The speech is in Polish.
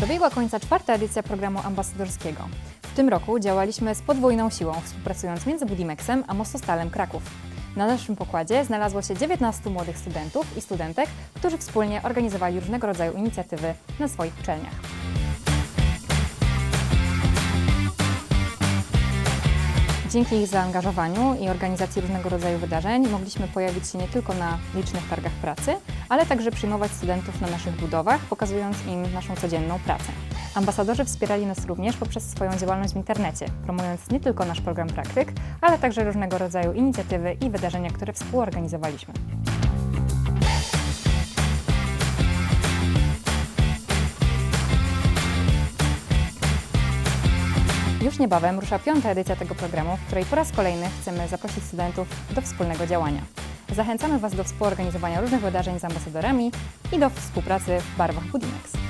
Dobiegła końca czwarta edycja programu ambasadorskiego. W tym roku działaliśmy z podwójną siłą, współpracując między Budimexem a Mostostalem Kraków. Na naszym pokładzie znalazło się 19 młodych studentów i studentek, którzy wspólnie organizowali różnego rodzaju inicjatywy na swoich uczelniach. Dzięki ich zaangażowaniu i organizacji różnego rodzaju wydarzeń mogliśmy pojawić się nie tylko na licznych targach pracy, ale także przyjmować studentów na naszych budowach, pokazując im naszą codzienną pracę. Ambasadorzy wspierali nas również poprzez swoją działalność w internecie, promując nie tylko nasz program praktyk, ale także różnego rodzaju inicjatywy i wydarzenia, które współorganizowaliśmy. Już niebawem rusza piąta edycja tego programu, w której po raz kolejny chcemy zaprosić studentów do wspólnego działania. Zachęcamy Was do współorganizowania różnych wydarzeń z ambasadorami i do współpracy w barwach Budimex.